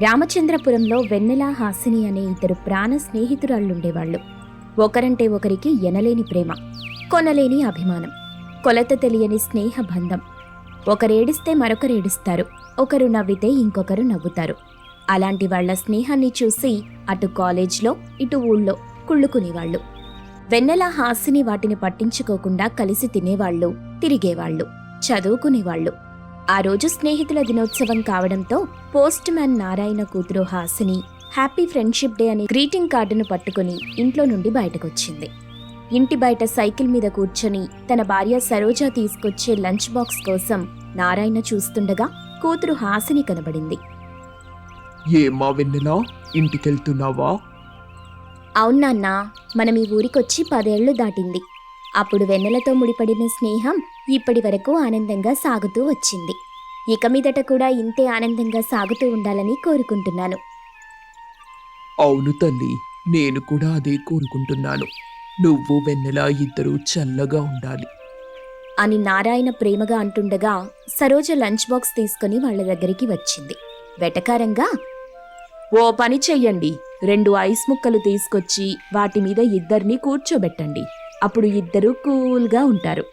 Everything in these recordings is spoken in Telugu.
రామచంద్రపురంలో వెన్నెల హాసిని అనే ఇద్దరు ప్రాణ స్నేహితురాళ్ళుండేవాళ్ళు. ఒకరంటే ఒకరికి ఎనలేని ప్రేమ కొనలేని అభిమానం కొలత తెలియని స్నేహ బంధం ఒకరేడిస్తే మరొకరేడుస్తారు ఒకరు నవ్వితే ఇంకొకరు నవ్వుతారు. అలాంటి వాళ్ళ స్నేహాన్ని చూసి అటు కాలేజ్లో ఇటు ఊళ్ళో కుళ్ళుకునేవాళ్ళు. వెన్నెల హాసిని వాటిని పట్టించుకోకుండా కలిసి తినేవాళ్ళు తిరిగేవాళ్ళు చదువుకునేవాళ్ళు. ఆ రోజు స్నేహితుల దినోత్సవం కావడంతో పోస్ట్ మ్యాన్ నారాయణ కూతురు హాసిని హ్యాపీ ఫ్రెండ్షిప్ డే అనే గ్రీటింగ్ కార్డును పట్టుకుని ఇంట్లో నుండి బయటకొచ్చింది. ఇంటి బయట సైకిల్ మీద కూర్చొని తన భార్య సరోజ తీసుకొచ్చే లంచ్ బాక్స్ కోసం నారాయణ చూస్తుండగా కూతురు హాసిని కనబడింది. ఏమా వెన్నెలా? ఇంటికెళ్తున్నావా? అవునాన్నా మనం ఈ ఊరికొచ్చి పదేళ్ళు దాటింది. అప్పుడు వెన్నెలతో ముడిపడిన స్నేహం ఇప్పటి వరకు ఆనందంగా సాగుతూ వచ్చింది. ఇక మీదట కూడా ఇంతే ఆనందంగా సాగుతూ ఉండాలని కోరుకుంటున్నాను. అవును తల్లి నేను కూడా అదే కోరుకుంటున్నాను. నువ్వు వెన్నెల ఇద్దరూ చల్లగా ఉండాలి. అని నారాయణ ప్రేమగా అంటుండగా సరోజ లంచ్ బాక్స్ తీసుకుని వాళ్ళ దగ్గరికి వచ్చింది. వెటకారంగా ఓ పని చెయ్యండి. రెండు ఐస్ ముక్కలు తీసుకొచ్చి వాటి మీద ఇద్దరిని కూర్చోబెట్టండి. అప్పుడు ఇద్దరు కూల్గా ఉంటారు.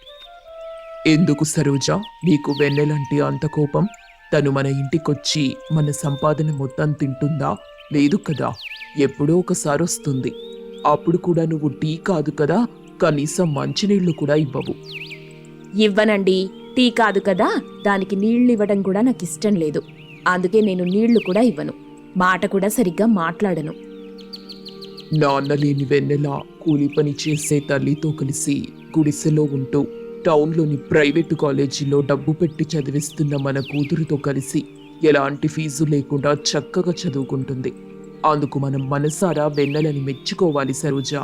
ఎందుకు సరోజ? నీకు వెన్నెలంటే అంత కోపం? తను మన ఇంటికొచ్చి మన సంపాదన మొత్తం తింటుందా? లేదు కదా. ఎప్పుడో ఒకసారి వస్తుంది. అప్పుడు కూడా నువ్వు టీ కాదు కదా. కనీసం మంచినీళ్ళు కూడా ఇవ్వవు. ఇవ్వనండి. టీ కాదు కదా. దానికి నీళ్ళు ఇవ్వడం కూడా నాకు ఇష్టం లేదు. అందుకే నేను నీళ్ళు కూడా ఇవ్వను. మాట కూడా సరిగ్గా మాట్లాడను. నాన్న లేని వెన్నెల కూలి పని చేసే తల్లితో కలిసి గుడిసెలో ఉంటూ టౌన్లోని ప్రైవేటు కాలేజీలో డబ్బు పెట్టి చదివిస్తున్న మన కూతురుతో కలిసి ఎలాంటి ఫీజు లేకుండా చక్కగా చదువుకుంటుంది. అందుకు మనం మనసారా వెన్నెలని మెచ్చుకోవాలి సరోజ.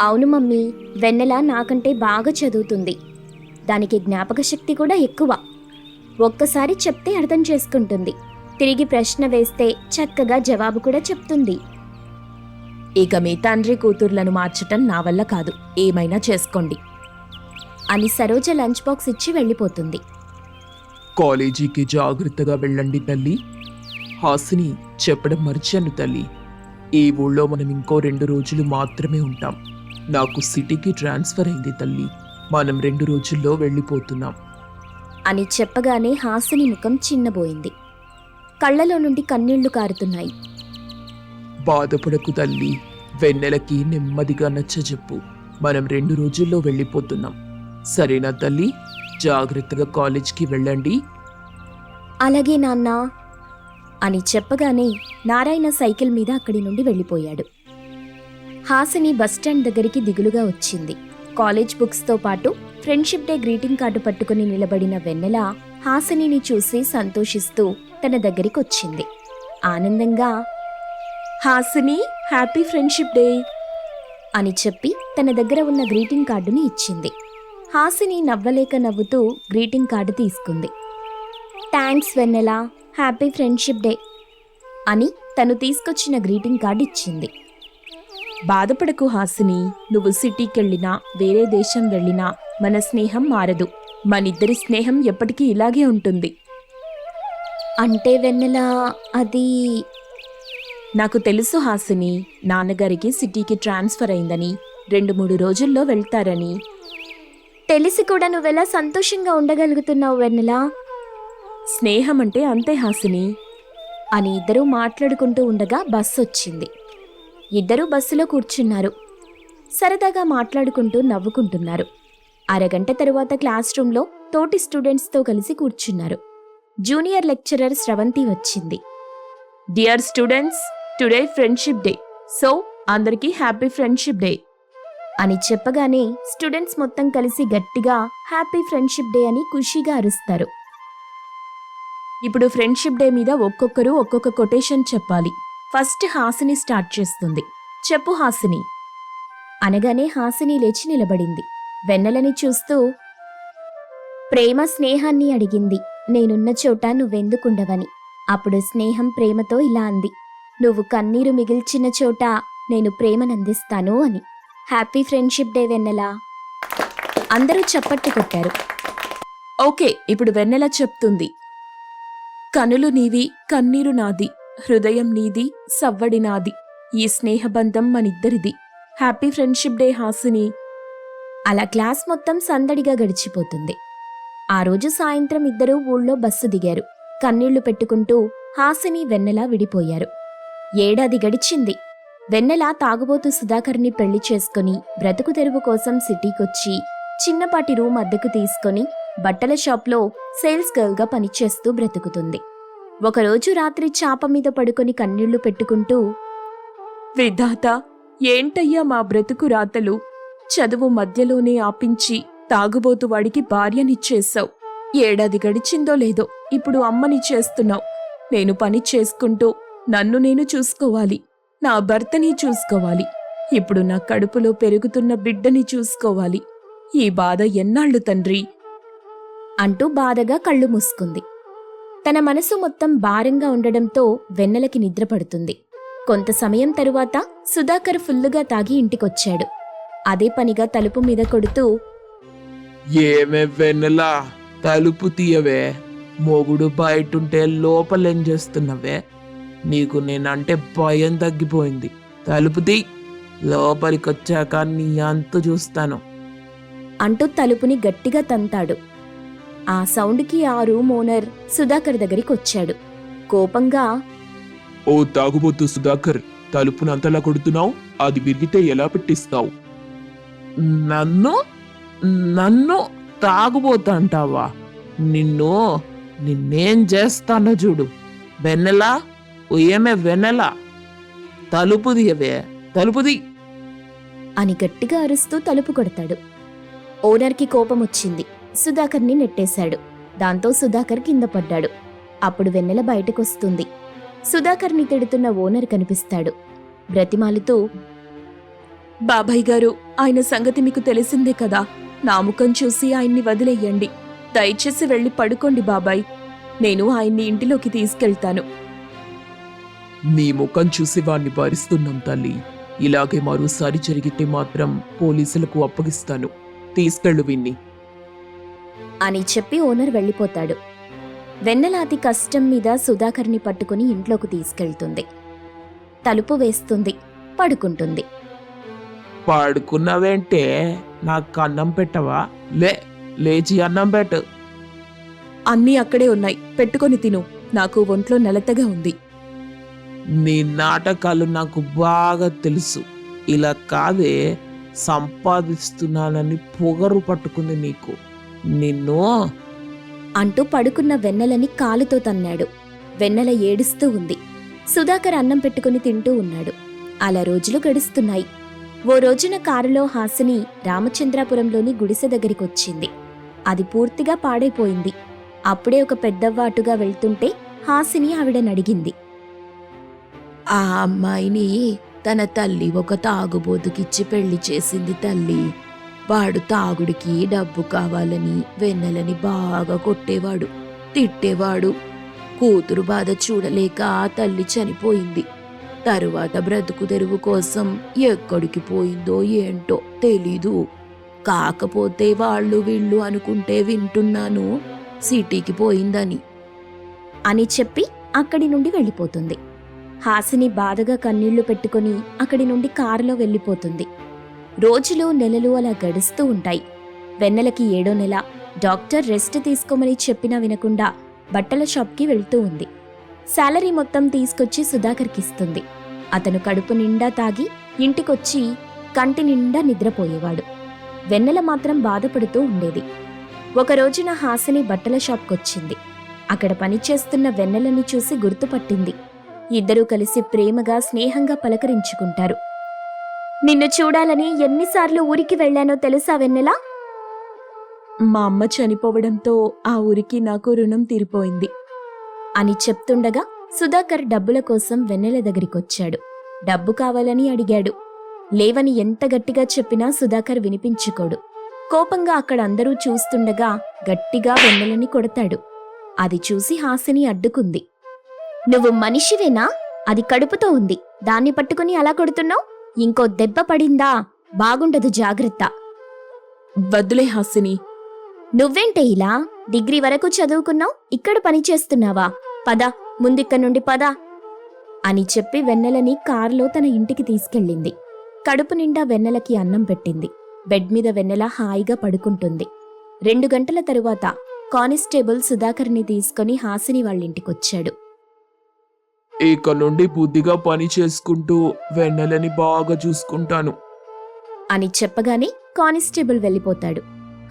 అవును మమ్మీ వెన్నెల నాకంటే బాగా చదువుతుంది. దానికి జ్ఞాపక శక్తి కూడా ఎక్కువ. ఒక్కసారి చెప్తే అర్థం చేసుకుంటుంది. తిరిగి ప్రశ్న వేస్తే చక్కగా జవాబు కూడా చెప్తుంది. ఇక మీ తండ్రి కూతుర్లను మార్చటం నా వల్ల కాదు. ఏమైనా చేసుకోండి. అని సరోజ లంచ్ బాక్స్ ఇచ్చి వెళ్ళిపోతుంది. కాలేజీకి జాగ్రత్తగా వెళ్ళండి తల్లి. హాసిని చెప్పడం మర్చాను తల్లి. ఈ ఊళ్ళో మనం ఇంకో రెండు రోజులు మాత్రమే ఉంటాం. నాకు సిటీకి ట్రాన్స్ఫర్ అయింది తల్లి. మనం రెండు రోజుల్లో వెళ్ళిపోతున్నాం. అని చెప్పగానే హాసిని ముఖం చిన్నబోయింది. కళ్ళలో నుండి కన్నీళ్ళు కారుతున్నాయి. బాధపడకు తల్లి. వెన్నెలకి నెమ్మదిగా నచ్చజెప్పు. మనం రెండు రోజుల్లో వెళ్ళిపోతున్నాం. సరేనా తల్లి? జాగ్రత్తగా కాలేజ్కి వెళ్ళండి. అలాగే నాన్నా అని చెప్పగానే నారాయణ సైకిల్ మీద అక్కడి నుండి వెళ్ళిపోయాడు. హాసిని బస్టాండ్ దగ్గరికి దిగులుగా వచ్చింది. కాలేజ్ బుక్స్తో పాటు ఫ్రెండ్షిప్ డే గ్రీటింగ్ కార్డు పట్టుకుని నిలబడిన వెన్నెల హాసినిని చూసి సంతోషిస్తూ తన దగ్గరికి వచ్చింది. ఆనందంగా హాసిని హ్యాపీ ఫ్రెండ్షిప్ డే అని చెప్పి తన దగ్గర ఉన్న గ్రీటింగ్ కార్డుని ఇచ్చింది. హాసిని నవ్వలేక నవ్వుతూ గ్రీటింగ్ కార్డు తీసుకుంది. Thanks Vennela. Happy friendship day అని తను తీసుకొచ్చిన గ్రీటింగ్ కార్డు ఇచ్చింది. బాధపడకు హాసిని. నువ్వు సిటీకెళ్ళినా వేరే దేశం వెళ్ళినా మన స్నేహం మారదు. మనిద్దరి స్నేహం ఎప్పటికీ ఇలాగే ఉంటుంది. అంటే వెన్నెల అది నాకు తెలుసు హాసిని. నాన్నగారికి సిటీకి ట్రాన్స్ఫర్ అయిందని రెండు మూడు రోజుల్లో వెళ్తారని. తెలిసి కూడా నువ్వెలా సంతోషంగా ఉండగలుగుతున్నావు వెన్నెల? స్నేహం అంటే అంతే హాసిని. అని ఇద్దరూ మాట్లాడుకుంటూ ఉండగా బస్సు వచ్చింది. ఇద్దరూ బస్సులో కూర్చున్నారు. సరదాగా మాట్లాడుకుంటూ నవ్వుకుంటున్నారు. అరగంట తరువాత క్లాస్ రూంలో తోటి స్టూడెంట్స్తో కలిసి కూర్చున్నారు. జూనియర్ లెక్చరర్ స్రవంతి వచ్చింది. Dear students today friendship day. So అందరికీ హ్యాపీ ఫ్రెండ్షిప్ డే. అని చెప్పగానే స్టూడెంట్స్ మొత్తం కలిసి గట్టిగా హ్యాపీ ఫ్రెండ్షిప్ డే అని ఖుషీగా అరుస్తారు. ఇప్పుడు ఫ్రెండ్షిప్ డే మీద ఒక్కొక్కరు ఒక్కొక్క కొటేషన్ చెప్పాలి. ఫస్ట్ హాసిని స్టార్ట్ చేస్తుంది. చెప్పు హాసిని. అనగానే హాసిని లేచి నిలబడింది. వెన్నెలని చూస్తూ ప్రేమ స్నేహాన్ని అడిగింది. నేనున్న చోట నువ్వెందుకుండవని. అప్పుడు స్నేహం ప్రేమతో ఇలా అంది. నువ్వు కన్నీరు మిగిల్చిన చోట నేను ప్రేమనందిస్తాను అని. Happy friendship day Vennela. అందరూ చప్పట్లు కొట్టారు. ఓకే ఇప్పుడు వెన్నెల చెప్తుంది. కనులు నీవి కన్నీరు నాది హృదయం నీది సవ్వడి నాది ఈ స్నేహబంధం మనిద్దరిది. Happy friendship day Hasini. అలా క్లాస్ మొత్తం సందడిగా గడిచిపోతుంది. ఆ రోజు సాయంత్రం ఇద్దరూ ఊళ్ళో బస్సు దిగారు. కన్నీళ్ళు పెట్టుకుంటూ హాసిని వెన్నెల విడిపోయారు. ఏడాది గడిచింది. వెన్నెల తాగుబోతు సుధాకర్ని పెళ్ళి చేసుకుని బ్రతుకు తెరువు కోసం సిటీకొచ్చి చిన్నపాటి రూమ్ అద్దెకు తీసుకొని బట్టల షాప్లో సేల్స్ గర్ల్గా పనిచేస్తూ బ్రతుకుతుంది. ఒకరోజు రాత్రి చాప మీద పడుకొని కన్నీళ్ళు పెట్టుకుంటూ విధాత ఏంటయ్యా మా బ్రతుకు రాతలు? చదువు మధ్యలోనే ఆపించి తాగుబోతు వాడికి భార్యనిచ్చేశావు. ఏడాది గడిచిందో లేదో ఇప్పుడు అమ్మని చేస్తున్నావు. నేను పని చేసుకుంటూ నన్ను నేను చూసుకోవాలి. నా భర్తని చూసుకోవాలి. ఇప్పుడు నా కడుపులో పెరుగుతున్న బిడ్డని చూసుకోవాలి. ఈ బాధ ఎన్నాళ్ళు తండ్రి? అంటూ బాధగా కళ్ళు మూసుకుంది. తన మనసు మొత్తం భారంగా ఉండడంతో వెన్నెలకి నిద్ర పడుతుంది కొంత సమయం తరువాత సుధాకర్ ఫుల్లుగా తాగి ఇంటికొచ్చాడు. అదే పనిగా తలుపు మీద కొడుతూ ఏమే వెన్నెలా తలుపు తీయవే. మొగుడు బయటుంటే లోపలేం చేస్తున్నవే? నీకు నేనంటే భయం తగ్గిపోయింది. తలుపు తీ. లోపలికొచ్చాక నీ అంత చూస్తాను. అంటూ తలుపుని గట్టిగా తంతాడు. ఆ సౌండ్కి ఆ రూమ్ ఓనర్ సుధాకర్ దగ్గరికి వచ్చాడు కోపంగా ఓ తాగుబోతు సుధాకర్ తలుపును అంతలా కొడుతున్నావు? అది విరిగితే ఎలా పెట్టిస్తావు? నన్ను? నన్ను తాగుబోతా అంటావా నిన్ను నిన్నేం చేస్తానో చూడు. వెన్నెలా? ఏమే వెన్నెలా. తలుపు దియవే. తలుపుది అని గట్టిగా అరుస్తూ తలుపు కొడతాడు. ఓనర్కి కోపం వచ్చింది సుధాకర్ని నెట్టేశాడు. దాంతో సుధాకర్ కింద పడ్డాడు. అప్పుడు వెన్నెల బయటకొస్తుంది. సుధాకర్ని తిడుతున్న ఓనర్ కనిపిస్తాడు. బ్రతిమాలుతూ బాబాయ్ గారు ఆయన సంగతి మీకు తెలిసిందే కదా. నా ముఖం చూసి ఆయన్ని వదిలేయండి. దయచేసి వెళ్ళి పడుకోండి బాబాయ్. నేను ఆయన్ని ఇంటిలోకి తీసుకెళ్తాను. నీ ముఖం చూసి వాణ్ణి భరిస్తున్నాం తల్లి. ఇలాగే మరోసారి జరిగితే మాత్రం పోలీసులకు అప్పగిస్తాను. తీసుకెళ్ళు విన్ని. అని చెప్పి ఓనర్ వెళ్ళిపోతాడు. వెన్నెల అతి కష్టం మీద సుధాకర్ని పట్టుకుని ఇంట్లోకి తీసుకెళ్తుంది. తలుపు వేస్తుంది పడుకుంటుంది. పడుకున్నావేంటే? నాకు అన్నం పెట్టవా? లే లేచి అన్నం పెట్టు. అన్నీ అక్కడే ఉన్నాయి. పెట్టుకొని తిను. నాకు ఒంట్లో నెలతగా ఉంది. నీ నాటకాలు నాకు బాగా తెలుసు. ఇలా కాదే సంపాదిస్తున్నానని పొగరు పట్టుకుంది నీకు. నిన్ను అంటూ పడుకున్న వెన్నెలని కాలుతో తన్నాడు. వెన్నెల ఏడుస్తూ ఉంది. సుధాకర్ అన్నం పెట్టుకుని తింటూ ఉన్నాడు. అలా రోజులు గడుస్తున్నాయి. ఓ రోజున కారులో హాసిని రామచంద్రాపురంలోని గుడిసె దగ్గరికొచ్చింది అది పూర్తిగా పాడైపోయింది. అప్పుడే ఒక పెద్దవ్వ అటుగా వెళ్తుంటే హాసిని ఆవిడనడిగింది ఆ అమ్మాయిని తన తల్లి ఒక తాగుబోతుకిచ్చి పెళ్ళి చేసింది తల్లి. వాడు తాగుడికి డబ్బు కావాలని వెన్నెలని బాగా కొట్టేవాడు తిట్టేవాడు. కూతురు బాధ చూడలేక ఆ తల్లి చనిపోయింది. తరువాత బ్రతుకు తెరువు కోసం ఎక్కడికి పోయిందో ఏంటో తెలీదు. కాకపోతే వాళ్ళు వీళ్ళు అనుకుంటే వింటున్నాను సిటీకి పోయిందని. అని చెప్పి అక్కడి నుండి వెళ్ళిపోతుంది. హాసిని బాధగా కన్నీళ్ళు పెట్టుకుని అక్కడి నుండి కారులో వెళ్ళిపోతుంది. రోజులు నెలలు అలా గడుస్తూ ఉంటాయి. వెన్నెలకి ఏడో నెల డాక్టర్ రెస్ట్ తీసుకోమని చెప్పినా వినకుండా బట్టల షాప్కి వెళ్తూ ఉంది. శాలరీ మొత్తం తీసుకొచ్చి సుధాకర్కిస్తుంది అతను కడుపు నిండా తాగి ఇంటికొచ్చి కంటి నిండా నిద్రపోయేవాడు. వెన్నెల మాత్రం బాధపడుతూ ఉండేది. ఒక రోజున హాసిని బట్టల షాప్కొచ్చింది. అక్కడ పనిచేస్తున్న వెన్నెలని చూసి గుర్తుపట్టింది. ఇద్దరూ కలిసి ప్రేమగా స్నేహంగా పలకరించుకుంటారు. నిన్ను చూడాలని ఎన్నిసార్లు ఊరికి వెళ్ళానో తెలుసా వెన్నెలా? మా అమ్మ చనిపోవడంతో ఆ ఊరికి నాకు రుణం తీరిపోయింది. అని చెప్తుండగా సుధాకర్ డబ్బుల కోసం వెన్నెల దగ్గరికొచ్చాడు. డబ్బు కావాలని అడిగాడు. లేవని ఎంత గట్టిగా చెప్పినా సుధాకర్ వినిపించుకోడు. కోపంగా అక్కడ అందరూ చూస్తుండగా గట్టిగా వెన్నెలని కొడతాడు. అది చూసి హాసిని అడ్డుకుంది. నువ్వు మనిషివేనా? అది కడుపుతో ఉంది. దాన్ని పట్టుకుని అలా కొడుతున్నావు? ఇంకో దెబ్బ పడిందా? బాగుండదు జాగ్రత్త. వద్దులే హాసిని. నువ్వేంటే ఇలా డిగ్రీ వరకు చదువుకున్నావు? ఇక్కడ పని చేస్తున్నావా? పద ముందిక్క నుండి పద. అని చెప్పి వెన్నెలని కారులో తన ఇంటికి తీసుకెళ్ళింది. కడుపు నిండా వెన్నెలకి అన్నం పెట్టింది. బెడ్ మీద వెన్నెల హాయిగా పడుకుంటుంది. రెండు గంటల తరువాత కానిస్టేబుల్ సుధాకర్ని తీసుకొని హాసిని వాళ్ళింటికొచ్చాడు. ఇక నుండి బుద్ధిగా పని చేసుకుంటూ వెన్నెలని బాగా చూసుకుంటాను. అని చెప్పగానే కానిస్టేబుల్ వెళ్ళిపోతాడు.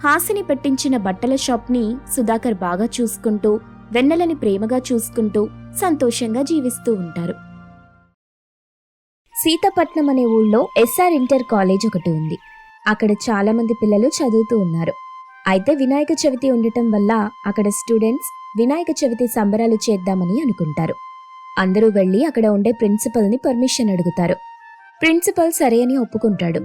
హాసిని పెట్టించిన బట్టల షాప్ని సుధాకర్ బాగా చూసుకుంటూ వెన్నెలని ప్రేమగా చూసుకుంటూ సంతోషంగా జీవిస్తూ ఉంటారు. సీతపట్నం అనే ఊళ్ళో ఎస్ఆర్ ఇంటర్ కాలేజ్ ఒకటి ఉంది. అక్కడ చాలా మంది పిల్లలు చదువుతూ ఉన్నారు. అయితే వినాయక చవితి ఉండటం వల్ల అక్కడ స్టూడెంట్స్ వినాయక చవితి సంబరాలు చేద్దామని అనుకుంటారు. అందరూ వెళ్ళి అక్కడ ఉండే ప్రిన్సిపల్ని పర్మిషన్ అడుగుతారు. ప్రిన్సిపల్ సరే అని ఒప్పుకుంటాడు.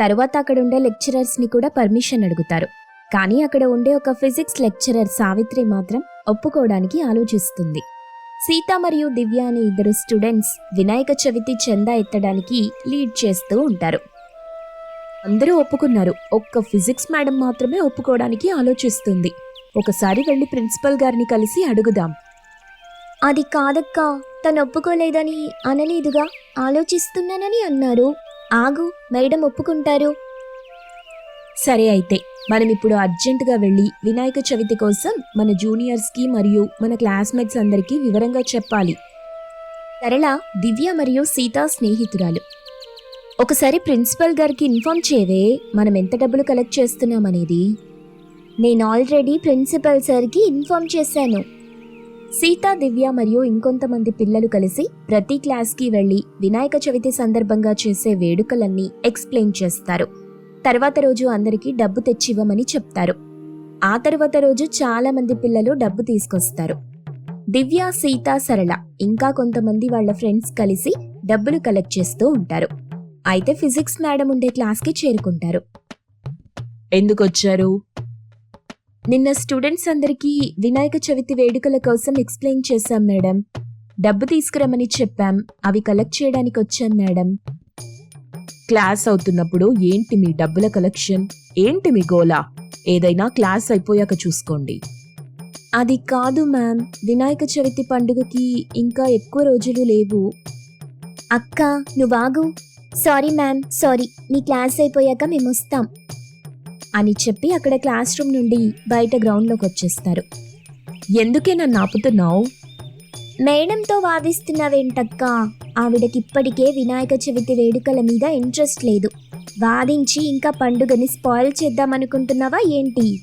తరువాత అక్కడ ఉండే లెక్చరర్స్ని కూడా పర్మిషన్ అడుగుతారు. కానీ అక్కడ ఉండే ఒక ఫిజిక్స్ లెక్చరర్ సావిత్రి మాత్రం ఒప్పుకోవడానికి ఆలోచిస్తుంది. సీత మరియు దివ్య అనే ఇద్దరు స్టూడెంట్స్ వినాయక చవితి చందా ఎత్తడానికి లీడ్ చేస్తూ ఉంటారు. అందరూ ఒప్పుకున్నారు. ఒక్క ఫిజిక్స్ మేడం మాత్రమే ఒప్పుకోవడానికి ఆలోచిస్తుంది. ఒకసారి వెళ్ళి ప్రిన్సిపల్ గారిని కలిసి అడుగుదాం. అది కాదక్కా తను ఒప్పుకోలేదని అనలేదుగా ఆలోచిస్తున్నానని అన్నారు. ఆగు మేడం ఒప్పుకుంటారు. సరే అయితే మనం ఇప్పుడు అర్జెంటుగా వెళ్ళి వినాయక చవితి కోసం మన జూనియర్స్కి మరియు మన క్లాస్మేట్స్ అందరికీ వివరంగా చెప్పాలి. సరళ దివ్య మరియు సీత స్నేహితురాలు. ఒకసారి ప్రిన్సిపల్ గారికి ఇన్ఫార్మ్ చేయవే మనం ఎంత డబ్బులు కలెక్ట్ చేస్తున్నామనేది. నేను ఆల్రెడీ ప్రిన్సిపల్ సార్కి ఇన్ఫార్మ్ చేశాను. సీత దివ్య మరియు ఇంకొంతమంది పిల్లలు కలిసి ప్రతి క్లాస్కి వెళ్ళి వినాయక చవితి సందర్భంగా చేసే వేడుకలన్నీ ఎక్స్ప్లెయిన్ చేస్తారు. తర్వాత రోజు అందరికీ డబ్బు తెచ్చివ్వమని చెప్తారు. ఆ తర్వాత రోజు చాలా మంది పిల్లలు డబ్బు తీసుకొస్తారు. దివ్య సీత సరళ ఇంకా కొంతమంది వాళ్ళ ఫ్రెండ్స్ కలిసి డబ్బులు కలెక్ట్ చేస్తూ ఉంటారు. అయితే ఫిజిక్స్ మేడం ఉండే క్లాస్కి చేరుకుంటారు. ఎందుకు వచ్చారు నిన్న స్టూడెంట్స్ అందరికీ వినాయక చవితి వేడుకల కోసం ఎక్స్ప్లెయిన్ చేశాం మేడం. డబ్బు తీసుకురమని చెప్పాం. అవి కలెక్ట్ చేయడానికి వచ్చాం మేడం. క్లాస్ అవుతున్నప్పుడు ఏంటి మీ డబ్బుల కలెక్షన్? ఏంటి మీ గోలా? ఏదైనా క్లాస్ అయిపోయాక చూసుకోండి. అది కాదు మ్యామ్. వినాయక చవితి పండుగకి ఇంకా ఎక్కువ రోజులు లేవు. అక్క నువ్వాగు సారీ మ్యామ్. సారీ. మీ క్లాస్ అయిపోయాక మేము వస్తాం. అని చెప్పి అక్కడ క్లాస్ రూమ్ నుండి బయట గ్రౌండ్లోకి వచ్చేస్తారు. ఎందుకే నన్ను ఆపుతున్నావు మేడంతో వాదిస్తున్నావేంటక్క? ఆవిడకి ఇప్పటికే వినాయక చవితి వేడుకల మీద ఇంట్రెస్ట్ లేదు. వాదించి ఇంకా పండుగని స్పాయిల్ చేద్దామనుకుంటున్నావా ఏంటి?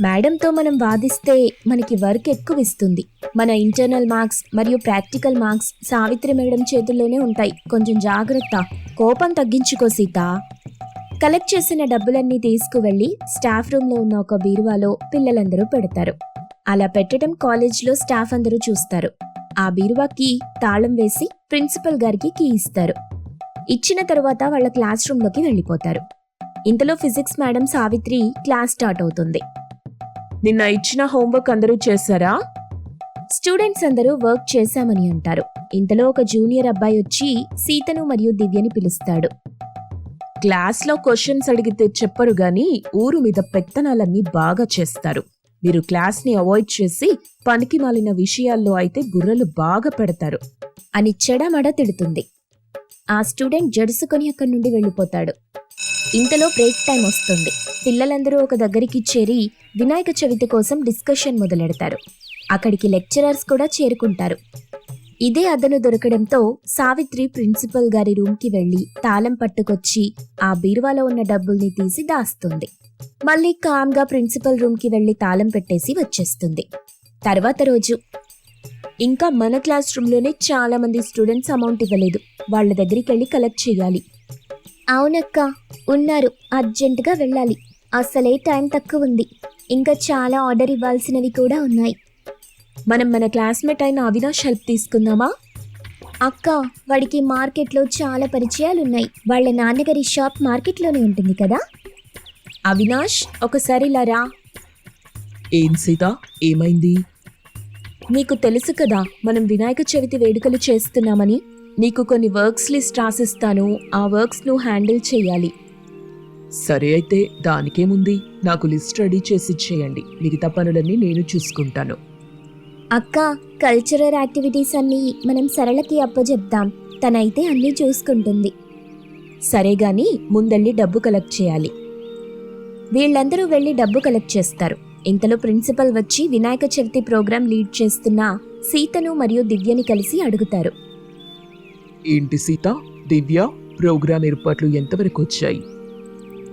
మేడంతో మనం వాదిస్తే మనకి వర్క్ ఎక్కువ ఇస్తుంది. మన ఇంటర్నల్ మార్క్స్ మరియు ప్రాక్టికల్ మార్క్స్ సావిత్రి మేడం చేతుల్లోనే ఉంటాయి. కొంచెం జాగ్రత్త. కోపం తగ్గించుకో సీత. కలెక్ట్ చేసిన డబ్బులన్నీ తీసుకువెళ్ళి స్టాఫ్ రూమ్లో ఉన్న ఒక బీరువాలో పిల్లలందరూ పెడతారు. అలా పెట్టడం కాలేజ్లో స్టాఫ్ అందరూ చూస్తారు. ఆ బీరువాకి తాళం వేసి ప్రిన్సిపల్ గారికి కీ ఇస్తారు. ఇచ్చిన తరువాత వాళ్ళ క్లాస్ రూమ్లోకి వెళ్ళిపోతారు. ఇంతలో physics madam Savitri class start అవుతుంది. నిన్న ఇచ్చిన హోంవర్క్ అందరూ చేశారా? స్టూడెంట్స్ అందరూ వర్క్ చేశామని అంటారు. ఇంతలో ఒక జూనియర్ అబ్బాయి వచ్చి సీతను మరియు దివ్యని పిలుస్తాడు. క్లాస్లో క్వశ్చన్స్ అడిగితే చెప్పరు గాని ఊరు మీద పెత్తనాలన్నీ బాగా చేస్తారు. మీరు క్లాస్ని అవాయిడ్ చేసి పనికి మాలిన విషయాల్లో అయితే బుర్రలు బాగా పెడతారు. అని చెడమడ తిడుతుంది. ఆ స్టూడెంట్ జడుసుకొని అక్కడి నుండి వెళ్ళిపోతాడు. ఇంతలో బ్రేక్ టైం వస్తుంది. పిల్లలందరూ ఒక దగ్గరికి చేరి వినాయక చవితి కోసం డిస్కషన్ మొదలెడతారు. అక్కడికి లెక్చరర్స్ కూడా చేరుకుంటారు. ఇదే అదను దొరకడంతో సావిత్రి ప్రిన్సిపల్ గారి రూమ్కి వెళ్ళి తాళం పట్టుకొచ్చి ఆ బీరువాలో ఉన్న డబ్బుల్ని తీసి దాస్తుంది. మళ్ళీ కామ్గా ప్రిన్సిపల్ రూమ్కి వెళ్ళి తాళం పెట్టేసి వచ్చేస్తుంది. తర్వాత రోజు. ఇంకా మన క్లాస్ రూమ్లోనే చాలా మంది స్టూడెంట్స్ అమౌంట్ ఇవ్వలేదు. వాళ్ళ దగ్గరికి వెళ్ళి కలెక్ట్ చేయాలి. అవునక్క ఉన్నారు. అర్జెంటుగా వెళ్ళాలి. అసలే టైం తక్కువ ఉంది. ఇంకా చాలా ఆర్డర్ ఇవ్వాల్సినవి కూడా ఉన్నాయి. మనం మన క్లాస్మేట్ అయిన అవినాష్ హెల్ప్ తీసుకుందామా? అక్క వాడికి మార్కెట్లో చాలా పరిచయాలు ఉన్నాయి వాళ్ళ నాన్నగారి షాప్ మార్కెట్లోనే ఉంటుంది కదా? అవినాష్ ఒకసారి ఇలా రా. ఏం సీత? ఏమైంది? నీకు తెలుసు కదా మనం వినాయక చవితి వేడుకలు చేస్తున్నామని. నీకు కొన్ని వర్క్స్ లిస్ట్ రాసిస్తాను. ఆ వర్క్స్ నువ్వు హ్యాండిల్ చేయాలి. సరే అయితే దానికేముంది? నాకు లిస్ట్ రెడీ చేసి ఇచ్చేయండి. మిగతా పనులన్నీ నేను చూసుకుంటాను. అక్క కల్చరల్ యాక్టివిటీస్ అన్నీ మనం సరళకి అప్పచెప్దాం తనైతే అన్నీ చూసుకుంటుంది. సరే గాని ముందెళ్ళి డబ్బు కలెక్ట్ చేయాలి. వీళ్ళందరూ వెళ్ళి డబ్బు కలెక్ట్ చేస్తారు. ఇంతలో ప్రిన్సిపల్ వచ్చి వినాయక చవితి ప్రోగ్రాం లీడ్ చేస్తున్న సీతను మరియు దివ్యని కలిసి అడుగుతారు. ఏంటి సీత? దివ్య ప్రోగ్రాం ఏర్పాట్లు ఎంతవరకు వచ్చాయి?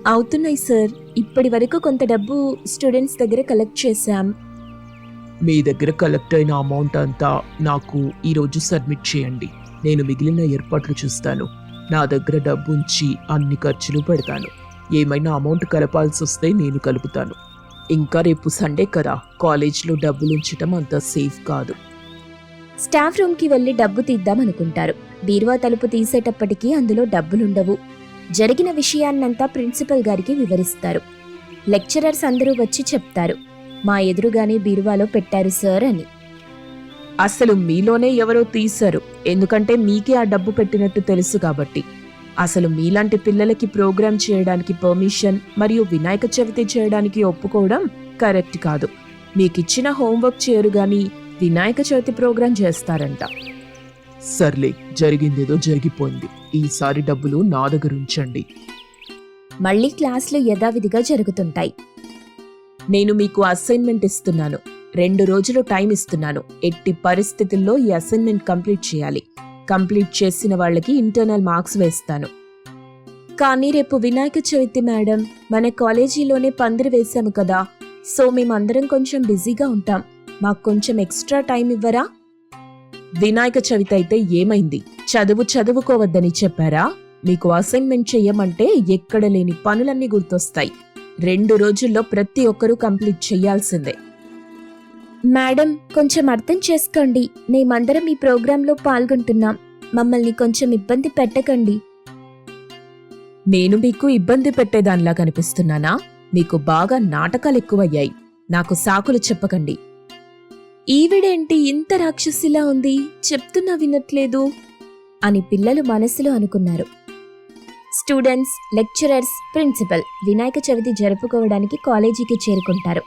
అవుతున్నాయి సార్ ఇప్పటి వరకు కొంత డబ్బు స్టూడెంట్స్ దగ్గర కలెక్ట్ చేశాం. మీ దగ్గర కలెక్ట్ అయిన అమౌంట్ అంతా నాకు ఈరోజు సబ్మిట్ చేయండి. నేను మిగిలిన ఏర్పాట్లు చూస్తాను. నా దగ్గర డబ్బు ఉంచి అన్ని ఖర్చులు పెడతాను. ఏమైనా అమౌంట్ కలపాల్సి వస్తే నేను కలుపుతాను. ఇంకా రేపు సండే కదా కాలేజ్లో డబ్బులు ఉంచటం అంత సేఫ్ కాదు. స్టాఫ్ రూమ్కి వెళ్ళి డబ్బు తీద్దామనుకుంటారు బీరువా తలుపు తీసేటప్పటికీ అందులో డబ్బులుండవు. జరిగిన విషయాన్నంతా ప్రిన్సిపల్ గారికి వివరిస్తారు. లెక్చరర్స్ అందరూ వచ్చి చెప్తారు. మా ఎదురుగానే బీరువాలో పెట్టారు సార్ అని. అసలు మీలోనే ఎవరో తీశారు. ఎందుకంటే మీకే ఆ డబ్బు పెట్టినట్టు తెలుసు కాబట్టి. అసలు మీలాంటి పిల్లలకి ప్రోగ్రామ్ చేయడానికి పర్మిషన్ మరియు వినాయక చవితి చేయడానికి ఒప్పుకోవడం కరెక్ట్ కాదు. మీకిచ్చిన హోంవర్క్ చేయరు గాని వినాయక చవితి ప్రోగ్రాం చేస్తారంట. సర్లే జరిగిందేదో జరిగిపోయింది. ఈసారి డబ్బులు నా దగ్గర ఉంచండి. మళ్ళీ క్లాసులు యథావిధిగా జరుగుతుంటాయి. నేను మీకు అసైన్మెంట్ ఇస్తున్నాను. రెండు రోజులు టైం ఇస్తున్నాను. ఎట్టి పరిస్థితుల్లో ఈ అసైన్మెంట్ కంప్లీట్ చేయాలి. కంప్లీట్ చేసిన వాళ్ళకి ఇంటర్నల్ మార్క్స్ వేస్తాను. కానీ రేపు వినాయక చవితి మేడం మన కాలేజీలోనే పందిరి వేశాము కదా. సో మేమందరం కొంచెం బిజీగా ఉంటాం. మాకు కొంచెం ఎక్స్ట్రా టైం ఇవ్వరా? వినాయక చవితి అయితే ఏమైంది? చదువు చదువుకోవద్దని చెప్పారా? మీకు అసైన్మెంట్ చేయమంటే ఎక్కడ లేని పనులన్నీ గుర్తొస్తాయి. రెండు రోజుల్లో ప్రతి ఒక్కరూ కంప్లీట్ చేయాల్సిందే. మేడం కొంచెం అర్థం చేసుకోండి. మేమందరం ఈ ప్రోగ్రాంలో పాల్గొంటున్నాం. మమ్మల్ని కొంచెం ఇబ్బంది పెట్టకండి. నేను మీకు ఇబ్బంది పెట్టేదానిలా కనిపిస్తున్నానా మీకు బాగా నాటకాలు ఎక్కువయ్యాయి. నాకు సాకులు చెప్పకండి. ఈవిడేంటి ఇంత రాక్షసిలా ఉంది? చెప్తున్నా వినట్లేదు. అని పిల్లలు మనసులో అనుకున్నారు. Students lecturers principal Vinayaka Chavithi జరుపుకోవడానికి కాలేజీకి చేరుకుంటారు.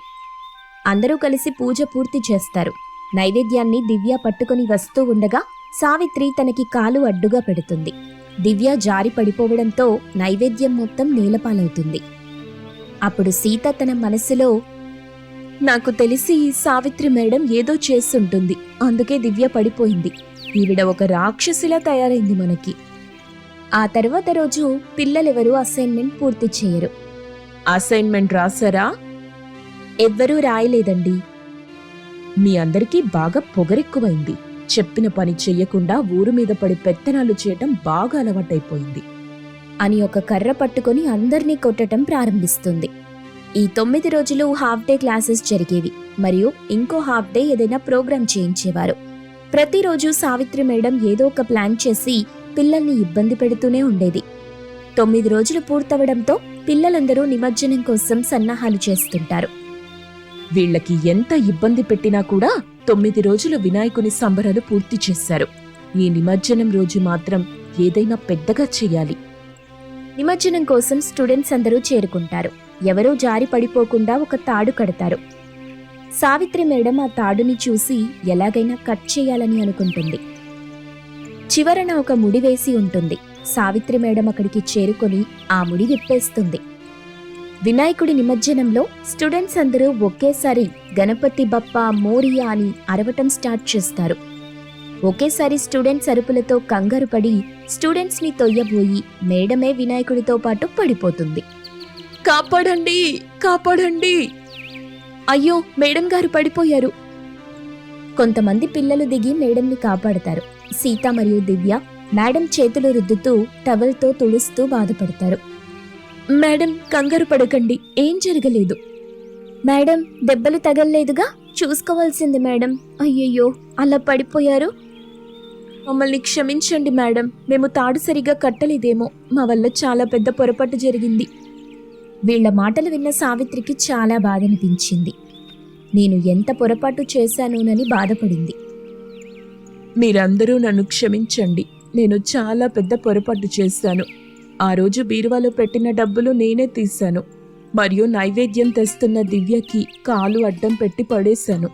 అందరూ కలిసి పూజ పూర్తి చేస్తారు. నైవేద్యాన్ని దివ్య పట్టుకొని వస్తూ ఉండగా సావిత్రి తనకి కాలు అడ్డుగా పెడుతుంది. దివ్య జారి పడిపోవడంతో నైవేద్యం మొత్తం నేలపాలవుతుంది. అప్పుడు సీత తన మనసులో నాకు తెలిసి సావిత్రి మేడం ఏదో చేస్తుంటుంది. అందుకే దివ్య పడిపోయింది. ఈవిడ ఒక రాక్షసిలా తయారైంది మనకి. ఆ తర్వాత రోజు పిల్లలెవరూ అసైన్మెంట్ పూర్తి చేయరు. అసైన్మెంట్ రాసారా ఎవ్వరూ రాయలేదండి. మీ అందరికీ బాగా పొగరెక్కువైంది. చెప్పిన పని చెయ్యకుండా ఊరు మీద పడి పెత్తనాలు చేయటం బాగా అలవాటైపోయింది. అని ఒక కర్ర పట్టుకొని అందర్నీ కొట్టటం ప్రారంభిస్తుంది. ఈ తొమ్మిది రోజులు హాఫ్ డే క్లాసెస్ జరిగేవి. మరియు ఇంకో హాఫ్ డే ఏదైనా ప్రోగ్రాం చేయించేవారు. ప్రతిరోజు సావిత్రి మేడం ఏదో ఒక ప్లాన్ చేసి పిల్లల్ని ఇబ్బంది పెడుతూనే ఉండేది. తొమ్మిది రోజులు పూర్తవడంతో పిల్లలందరూ నిమజ్జనం కోసం సన్నాహాలు చేస్తుంటారు. వీళ్ళకి ఎంత ఇబ్బంది పెట్టినా కూడా తొమ్మిది రోజులు వినాయకుని సంబరాలు పూర్తి చేశారు. ఈ నిమజ్జనం రోజు మాత్రం ఏదైనా పెద్దగా చేయాలి. నిమజ్జనం కోసం స్టూడెంట్స్ అందరూ చేరుకుంటారు. ఎవరూ జారి పడిపోకుండా ఒక తాడు కడతారు. సావిత్రి మేడం ఆ తాడుని చూసి ఎలాగైనా కట్ చేయాలని అనుకుంటుంది. చివరన ఒక ముడి వేసి ఉంటుంది. సావిత్రి మేడం అక్కడికి చేరుకొని ఆ ముడి విప్పేస్తుంది. వినాయకుడి నిమజ్జనంలో స్టూడెంట్స్ అందరూ ఒకేసారి గణపతి బప్ప మోరియా అని అరవటం స్టార్ట్ చేస్తారు. ఒకేసారి స్టూడెంట్స్ అరుపులతో కంగారు పడి స్టూడెంట్స్ని తొయ్యబోయి మేడమే వినాయకుడితో పాటు పడిపోతుంది. కాపాడండి! కాపాడండి! అయ్యో మేడం గారు పడిపోయారు. కొంతమంది పిల్లలు దిగి మేడంని కాపాడతారు. సీత మరియు దివ్య మేడం చేతులు రుద్దుతూ టవల్తో తుడుస్తూ బాధపడతారు. మేడం కంగారు పడకండి ఏం జరగలేదు. మేడం దెబ్బలు తగలలేదుగా? చూసుకోవాల్సింది మేడం. అయ్యయ్యో అలా పడిపోయారు? మమ్మల్ని క్షమించండి మేడం మేము తాడు సరిగా కట్టలేదేమో మా వల్ల చాలా పెద్ద పొరపాటు జరిగింది. వీళ్ళ మాటలు విన్న సావిత్రికి చాలా బాధనిపించింది. నేను ఎంత పొరపాటు చేశానోనని బాధపడింది. మీరందరూ నన్ను క్షమించండి. నేను చాలా పెద్ద పొరపాటు చేశాను. ఆ రోజు బీరువాలో పెట్టిన డబ్బులు నేనే తీశాను. మరియు నైవేద్యం తెస్తున్న దివ్యకి కాలు అడ్డం పెట్టి పడేశాను.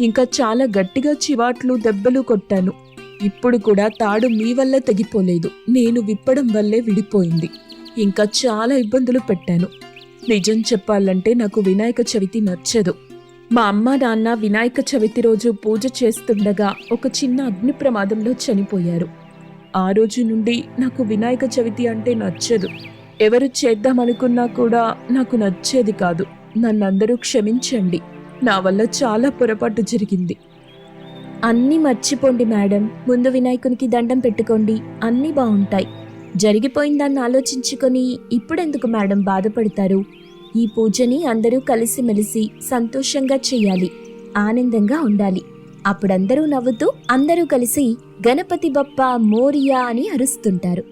ఇంకా చాలా గట్టిగా చివాట్లు దెబ్బలు కొట్టాను. ఇప్పుడు కూడా తాడు మీ వల్ల తెగిపోలేదు. నేను విప్పడం వల్లే విడిపోయింది. ఇంకా చాలా ఇబ్బందులు పెట్టాను. నిజం చెప్పాలంటే నాకు వినాయక చవితి నచ్చదు. మా అమ్మ నాన్న వినాయక చవితి రోజు పూజ చేస్తుండగా ఒక చిన్న అగ్ని ప్రమాదంలో చనిపోయారు. ఆ రోజు నుండి నాకు వినాయక చవితి అంటే నచ్చదు. ఎవరు చేద్దామనుకున్నా కూడా నాకు నచ్చేది కాదు. నన్నందరూ క్షమించండి. నా వల్ల చాలా పొరపాటు జరిగింది. అన్నీ మర్చిపోండి మేడం. ముందు వినాయకునికి దండం పెట్టుకోండి. అన్నీ బాగుంటాయి. జరిగిపోయిందాన్ని ఆలోచించుకొని ఇప్పుడెందుకు మేడం బాధపడతారు? ఈ పూజని అందరూ కలిసిమెలిసి సంతోషంగా చేయాలి ఆనందంగా ఉండాలి. అప్పుడందరూ నవ్వుతూ అందరూ కలిసి గణపతి బప్ప మోరియా అని అరుస్తుంటారు.